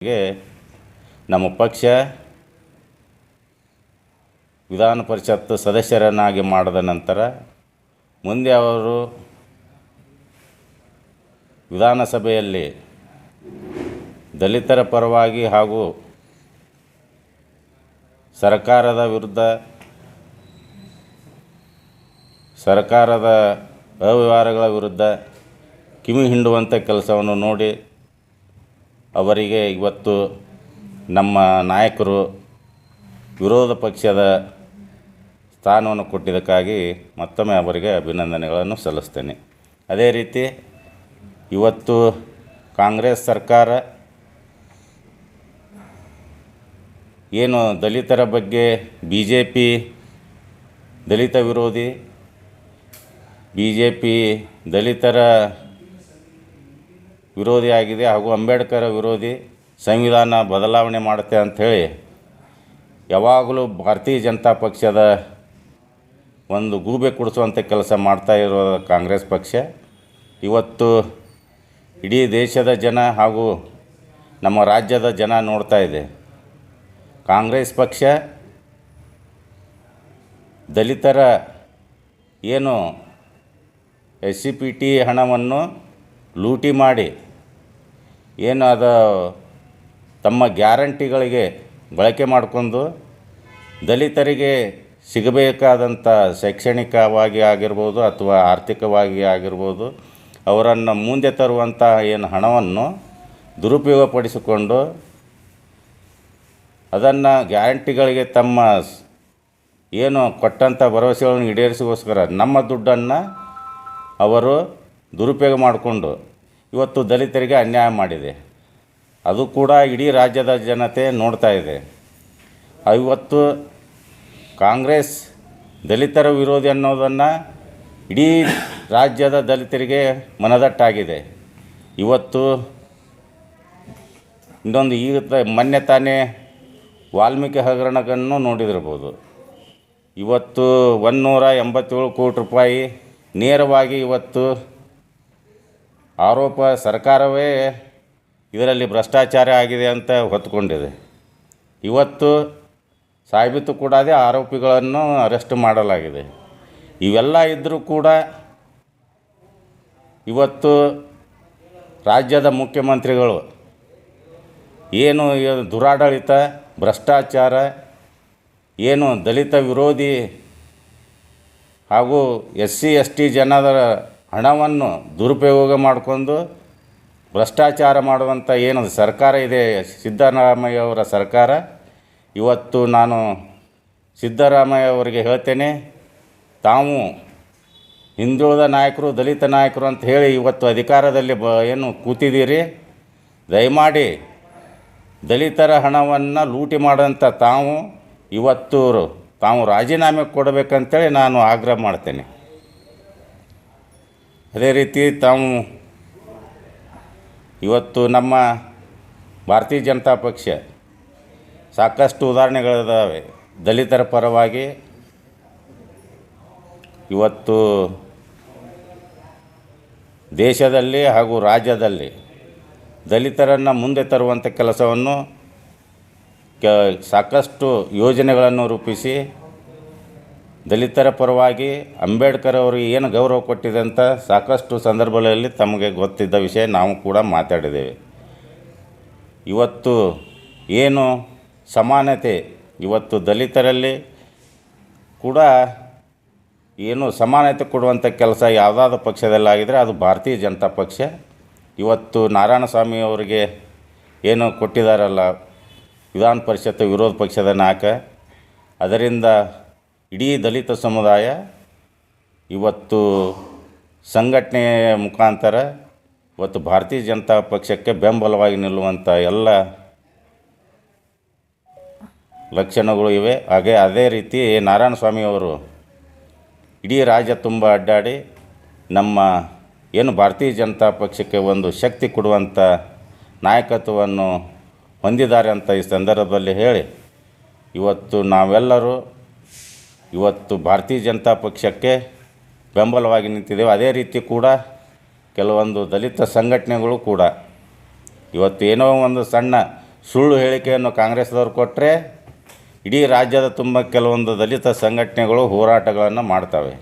ನಮ್ಮ ಪಕ್ಷ ವಿಧಾನ ಪರಿಷತ್ ಸದಸ್ಯರನ್ನಾಗಿ ಮಾಡಿದ ನಂತರ ಮುಂದೆ ಅವರು ವಿಧಾನಸಭೆಯಲ್ಲಿ ದಲಿತರ ಪರವಾಗಿ ಹಾಗೂ ಸರ್ಕಾರದ ವಿರುದ್ಧ ಸರ್ಕಾರದ ಅವ್ಯವಹಾರಗಳ ವಿರುದ್ಧ ಕಿವಿ ಹಿಂಡುವಂಥ ಕೆಲಸವನ್ನು ನೋಡಿ ಅವರಿಗೆ ಇವತ್ತು ನಮ್ಮ ನಾಯಕರು ವಿರೋಧ ಪಕ್ಷದ ಸ್ಥಾನವನ್ನು ಕೊಟ್ಟಿದ್ದಕ್ಕಾಗಿ ಮತ್ತೊಮ್ಮೆ ಅವರಿಗೆ ಅಭಿನಂದನೆಗಳನ್ನು ಸಲ್ಲಿಸ್ತೇನೆ. ಅದೇ ರೀತಿ ಇವತ್ತು ಕಾಂಗ್ರೆಸ್ ಸರ್ಕಾರ ಏನು ದಲಿತರ ಬಗ್ಗೆ ಬಿ ಜೆ ಪಿ ದಲಿತ ವಿರೋಧಿ ಬಿ ಜೆ ಪಿ ದಲಿತರ ವಿರೋಧಿ ಆಗಿದೆ ಹಾಗೂ ಅಂಬೇಡ್ಕರ್ ವಿರೋಧಿ ಸಂವಿಧಾನ ಬದಲಾವಣೆ ಮಾಡುತ್ತೆ ಅಂಥೇಳಿ ಯಾವಾಗಲೂ ಭಾರತೀಯ ಜನತಾ ಪಕ್ಷದ ಒಂದು ಗೂಬೆ ಕೊಡಿಸುವಂಥ ಕೆಲಸ ಮಾಡ್ತಾ ಇರೋ ಕಾಂಗ್ರೆಸ್ ಪಕ್ಷ. ಇವತ್ತು ಇಡೀ ದೇಶದ ಜನ ಹಾಗೂ ನಮ್ಮ ರಾಜ್ಯದ ಜನ ನೋಡ್ತಾ ಇದೆ. ಕಾಂಗ್ರೆಸ್ ಪಕ್ಷ ದಲಿತರ ಏನು ಎಸ್ ಸಿ ಪಿ ಟಿ ಹಣವನ್ನು ಲೂಟಿ ಮಾಡಿ ಏನು ಅದು ತಮ್ಮ ಗ್ಯಾರಂಟಿಗಳಿಗೆ ಬಳಕೆ ಮಾಡಿಕೊಂಡು ದಲಿತರಿಗೆ ಸಿಗಬೇಕಾದಂಥ ಶೈಕ್ಷಣಿಕವಾಗಿ ಆಗಿರ್ಬೋದು ಅಥವಾ ಆರ್ಥಿಕವಾಗಿ ಆಗಿರ್ಬೋದು ಅವರನ್ನು ಮುಂದೆ ತರುವಂಥ ಏನು ಹಣವನ್ನು ದುರುಪಯೋಗಪಡಿಸಿಕೊಂಡು ಅದನ್ನು ಗ್ಯಾರಂಟಿಗಳಿಗೆ ತಮ್ಮ ಏನು ಕೊಟ್ಟಂಥ ಭರವಸೆಗಳನ್ನು ಈಡೇರಿಸಿಗೋಸ್ಕರ ನಮ್ಮ ದುಡ್ಡನ್ನು ಅವರು ದುರುಪಯೋಗ ಮಾಡಿಕೊಂಡು ಇವತ್ತು ದಲಿತರಿಗೆ ಅನ್ಯಾಯ ಮಾಡಿದೆ. ಅದು ಕೂಡ ಇಡೀ ರಾಜ್ಯದ ಜನತೆ ನೋಡ್ತಾ ಇದೆ. ಇವತ್ತು ಕಾಂಗ್ರೆಸ್ ದಲಿತರ ವಿರೋಧಿ ಅನ್ನೋದನ್ನು ಇಡೀ ರಾಜ್ಯದ ದಲಿತರಿಗೆ ಮನದಟ್ಟಾಗಿದೆ. ಇವತ್ತು ಇನ್ನೊಂದು ಈಗ ಮೊನ್ನೆ ತಾನೇ ವಾಲ್ಮೀಕಿ ಹಗರಣವನ್ನು ನೋಡಿದಿರ್ಬೋದು ಇವತ್ತು ಒಂದುನೂರ ಎಂಬತ್ತೇಳು ಕೋಟಿ ರೂಪಾಯಿ ನೇರವಾಗಿ ಇವತ್ತು ಆರೋಪ ಸರ್ಕಾರವೇ ಇದರಲ್ಲಿ ಭ್ರಷ್ಟಾಚಾರ ಆಗಿದೆ ಅಂತ ಹೊತ್ತುಕೊಂಡಿದೆ ಇವತ್ತು ಸಾಬೀತು ಕೂಡದೆ ಆರೋಪಿಗಳನ್ನು ಅರೆಸ್ಟ್ ಮಾಡಲಾಗಿದೆ. ಇವೆಲ್ಲ ಇದ್ದರೂ ಕೂಡ ಇವತ್ತು ರಾಜ್ಯದ ಮುಖ್ಯಮಂತ್ರಿಗಳು ಏನು ದುರಾಡಳಿತ, ಭ್ರಷ್ಟಾಚಾರ, ಏನು ದಲಿತ ವಿರೋಧಿ ಹಾಗೂ ಎಸ್ ಸಿ ಎಸ್ ಟಿ ಜನರ ಹಣವನ್ನು ದುರುಪಯೋಗ ಮಾಡಿಕೊಂಡು ಭ್ರಷ್ಟಾಚಾರ ಮಾಡುವಂಥ ಏನು ಸರ್ಕಾರ ಇದೆ, ಸಿದ್ದರಾಮಯ್ಯ ಅವರ ಸರ್ಕಾರ. ಇವತ್ತು ನಾನು ಸಿದ್ದರಾಮಯ್ಯ ಅವರಿಗೆ ಹೇಳ್ತೇನೆ, ತಾವು ಹಿಂದುಳಿದ ನಾಯಕರು, ದಲಿತ ನಾಯಕರು ಅಂತ ಹೇಳಿ ಇವತ್ತು ಅಧಿಕಾರದಲ್ಲಿ ಬ, ಏನು ಕೂತಿದ್ದೀರಿ? ದಯಮಾಡಿ ದಲಿತರ ಹಣವನ್ನು ಲೂಟಿ ಮಾಡೋಂಥ ತಾವು ಇವತ್ತು ತಾವು ರಾಜೀನಾಮೆ ಕೊಡಬೇಕಂತೇಳಿ ನಾನು ಆಗ್ರಹ ಮಾಡ್ತೇನೆ. ಅದೇ ರೀತಿ ತಾವು ಇವತ್ತು ನಮ್ಮ ಭಾರತೀಯ ಜನತಾ ಪಕ್ಷ ಸಾಕಷ್ಟು ಉದಾಹರಣೆಗಳಿದ್ದಾವೆ ದಲಿತರ ಪರವಾಗಿ ಇವತ್ತು ದೇಶದಲ್ಲಿ ಹಾಗೂ ರಾಜ್ಯದಲ್ಲಿ ದಲಿತರನ್ನು ಮುಂದೆ ತರುವಂಥ ಕೆಲಸವನ್ನು ಕ ಸಾಕಷ್ಟು ಯೋಜನೆಗಳನ್ನು ರೂಪಿಸಿ ದಲಿತರ ಪರವಾಗಿ ಅಂಬೇಡ್ಕರ್ ಅವರಿಗೆ ಏನು ಗೌರವ ಕೊಟ್ಟಿದೆ ಅಂತ ಸಾಕಷ್ಟು ಸಂದರ್ಭಗಳಲ್ಲಿ ತಮಗೆ ಗೊತ್ತಿದ್ದ ವಿಷಯ ನಾವು ಕೂಡ ಮಾತಾಡಿದ್ದೇವೆ. ಇವತ್ತು ಏನು ಸಮಾನತೆ ಇವತ್ತು ದಲಿತರಲ್ಲಿ ಕೂಡ ಏನು ಸಮಾನತೆ ಕೊಡುವಂಥ ಕೆಲಸ ಯಾವುದಾದ್ರು ಪಕ್ಷದಲ್ಲಾಗಿದ್ದರೆ ಅದು ಭಾರತೀಯ ಜನತಾ ಪಕ್ಷ. ಇವತ್ತು ನಾರಾಯಣಸ್ವಾಮಿ ಅವರಿಗೆ ಏನು ಕೊಟ್ಟಿದ್ದಾರಲ್ಲ ವಿಧಾನ ಪರಿಷತ್ ವಿರೋಧ ಪಕ್ಷದ ನಾಯಕ. ಅದರಿಂದ ಇಡೀ ದಲಿತ ಸಮುದಾಯ ಇವತ್ತು ಸಂಘಟನೆ ಮುಖಾಂತರ ಇವತ್ತು ಭಾರತೀಯ ಜನತಾ ಪಕ್ಷಕ್ಕೆ ಬೆಂಬಲವಾಗಿ ನಿಲ್ಲುವಂಥ ಎಲ್ಲ ಲಕ್ಷಣಗಳು ಇವೆ. ಹಾಗೆ ಅದೇ ರೀತಿ ನಾರಾಯಣ ಅವರು ಇಡೀ ರಾಜ್ಯ ತುಂಬ ಅಡ್ಡಾಡಿ ನಮ್ಮ ಏನು ಭಾರತೀಯ ಜನತಾ ಪಕ್ಷಕ್ಕೆ ಒಂದು ಶಕ್ತಿ ಕೊಡುವಂಥ ನಾಯಕತ್ವವನ್ನು ಹೊಂದಿದ್ದಾರೆ ಅಂತ ಈ ಸಂದರ್ಭದಲ್ಲಿ ಹೇಳಿ ಇವತ್ತು ನಾವೆಲ್ಲರೂ ಇವತ್ತು ಭಾರತೀಯ ಜನತಾ ಪಕ್ಷಕ್ಕೆ ಬೆಂಬಲವಾಗಿ ನಿಂತಿದ್ದೇವೆ. ಅದೇ ರೀತಿ ಕೂಡ ಕೆಲವೊಂದು ದಲಿತ ಸಂಘಟನೆಗಳು ಕೂಡ. ಇವತ್ತು ಏನೋ ಒಂದು ಸಣ್ಣ ಸುಳ್ಳು ಹೇಳಿಕೆಯನ್ನು ಕಾಂಗ್ರೆಸ್ದವ್ರು ಕೊಟ್ಟರೆ ಇಡೀ ರಾಜ್ಯದ ತುಂಬ ಕೆಲವೊಂದು ದಲಿತ ಸಂಘಟನೆಗಳು ಹೋರಾಟಗಳನ್ನು ಮಾಡ್ತವೆ.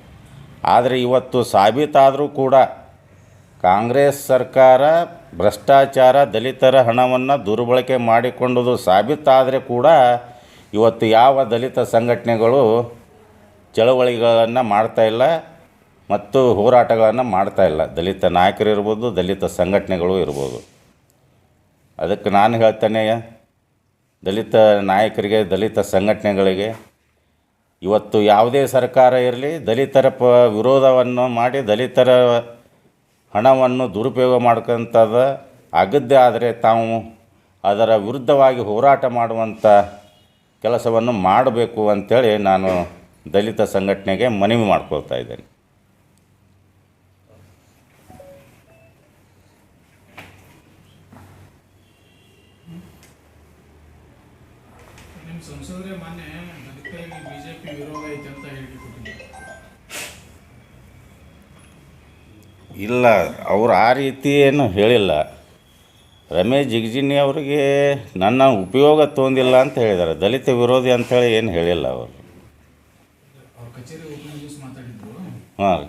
ಆದರೆ ಇವತ್ತು ಸಾಬೀತಾದರೂ ಕೂಡ ಕಾಂಗ್ರೆಸ್ ಸರ್ಕಾರ ಭ್ರಷ್ಟಾಚಾರ, ದಲಿತರ ಹಣವನ್ನು ದುರ್ಬಳಕೆ ಮಾಡಿಕೊಂಡುದು ಸಾಬೀತಾದರೆ ಕೂಡ ಇವತ್ತು ಯಾವ ದಲಿತ ಸಂಘಟನೆಗಳು ಚಳವಳಿಗಳನ್ನು ಮಾಡ್ತಾ ಇಲ್ಲ ಮತ್ತು ಹೋರಾಟಗಳನ್ನು ಮಾಡ್ತಾ ಇಲ್ಲ. ದಲಿತ ನಾಯಕರು ಇರ್ಬೋದು, ದಲಿತ ಸಂಘಟನೆಗಳು ಇರ್ಬೋದು. ಅದಕ್ಕೆ ನಾನು ಹೇಳ್ತೇನೆ, ದಲಿತ ನಾಯಕರಿಗೆ, ದಲಿತ ಸಂಘಟನೆಗಳಿಗೆ ಇವತ್ತು ಯಾವುದೇ ಸರ್ಕಾರ ಇರಲಿ, ದಲಿತರ ಪ ವಿರೋಧವನ್ನು ಮಾಡಿ, ದಲಿತರ ಹಣವನ್ನು ದುರುಪಯೋಗ ಮಾಡ್ಕೊಂಥದ್ದು ಆಗದ್ದೇ ಆದರೆ ತಾವು ಅದರ ವಿರುದ್ಧವಾಗಿ ಹೋರಾಟ ಮಾಡುವಂಥ ಕೆಲಸವನ್ನು ಮಾಡಬೇಕು ಅಂಥೇಳಿ ನಾನು ದಲಿತ ಸಂಘಟನೆಗೆ ಮನವಿ ಮಾಡ್ಕೊಳ್ತಾ ಇದ್ದೇನೆ ಇಲ್ಲ ಅವ್ರು ಆ ರೀತಿ ಏನು ಹೇಳಿಲ್ಲ. ರಮೇಶ್ ಜಿಗಜಿನಿ ಅವರಿಗೆ ನನ್ನ ಉಪಯೋಗ ತೊಂದಿಲ್ಲ ಅಂತ ಹೇಳಿದ್ದಾರೆ. ದಲಿತ ವಿರೋಧಿ ಅಂತೇಳಿ ಏನು ಹೇಳಿಲ್ಲ ಅವ್ರ. ಕಚೇರಿ ಓಪನ್ ನ್ಯೂಸ್ ಮಾತಾಡಿದ್ರು. ಹಾಂ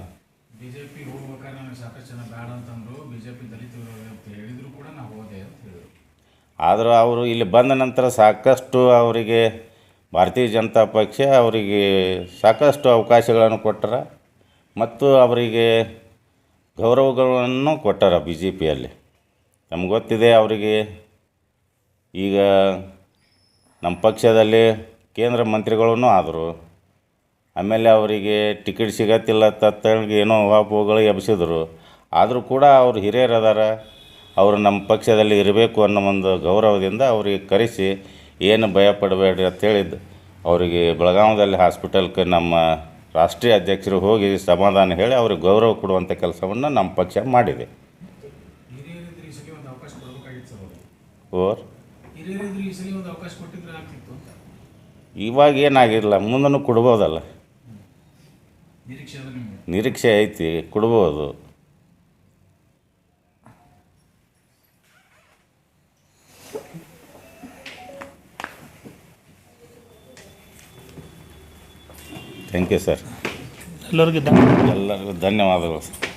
ಬಿಜೆಪಿ ಹೋಗ್ಬೇಕಾದ್ರೆ ನನಗೆ ಸಾಕಷ್ಟು ಜನ ಬೇಡ ಅಂತಂದ್ರು. ಬಿಜೆಪಿ ದಲಿತ ವಿರೋಧ ಅಂತ ಹೇಳಿದ್ರು ಕೂಡ ನಾವು ಹೋದೆ ಅಂತ ಹೇಳಿದ್ರು. ಆದರೂ ಅವರು ಇಲ್ಲಿ ಬಂದ ನಂತರ ಸಾಕಷ್ಟು ಅವರಿಗೆ ಭಾರತೀಯ ಜನತಾ ಪಕ್ಷ ಅವರಿಗೆ ಸಾಕಷ್ಟು ಅವಕಾಶಗಳನ್ನು ಕೊಟ್ಟರ ಮತ್ತು ಅವರಿಗೆ ಗೌರವಗಳನ್ನು ಕೊಟ್ಟಾರ ಬಿ ಜೆ ಪಿಯಲ್ಲಿ ನಮ್ಗೆ ಗೊತ್ತಿದೆ ಅವರಿಗೆ ಈಗ ನಮ್ಮ ಪಕ್ಷದಲ್ಲಿ ಕೇಂದ್ರ ಮಂತ್ರಿಗಳೂ ಆದರು. ಆಮೇಲೆ ಅವರಿಗೆ ಟಿಕೆಟ್ ಸಿಗತ್ತಿಲ್ಲ ತತ್ತಳಿಗೆ ಏನೋ ವಾಪುಗಳು ಎಬ್ಸಿದ್ರು. ಆದರೂ ಕೂಡ ಅವರು ಹಿರಿಯರು ಅದಾರ ಅವರು ನಮ್ಮ ಪಕ್ಷದಲ್ಲಿ ಇರಬೇಕು ಅನ್ನೋ ಒಂದು ಗೌರವದಿಂದ ಅವ್ರಿಗೆ ಕರೆಸಿ ಏನು ಭಯ ಪಡಬೇಡ್ರಿ ಅಂತ ಹೇಳಿದ್ದು. ಅವರಿಗೆ ಬೆಳಗಾವದಲ್ಲಿ ಹಾಸ್ಪಿಟಲ್ಗೆ ನಮ್ಮ ರಾಷ್ಟ್ರೀಯ ಅಧ್ಯಕ್ಷರು ಹೋಗಿ ಸಮಾಧಾನ ಹೇಳಿ ಅವ್ರಿಗೆ ಗೌರವ ಕೊಡುವಂಥ ಕೆಲಸವನ್ನು ನಮ್ಮ ಪಕ್ಷ ಮಾಡಿದೆ. ಓರ್? ಇವಾಗ ಏನಾಗಿಲ್ಲ ಮುಂದೂ ಕೊಡ್ಬೋದಲ್ಲ. ನಿರೀಕ್ಷೆ ಐತಿ ಕೊಡ್ಬೋದು. ಥ್ಯಾಂಕ್ ಯು ಸರ್ ಎಲ್ಲರಿಗೂ ಎಲ್ಲರಿಗೂ ಧನ್ಯವಾದಗಳು ಸರ್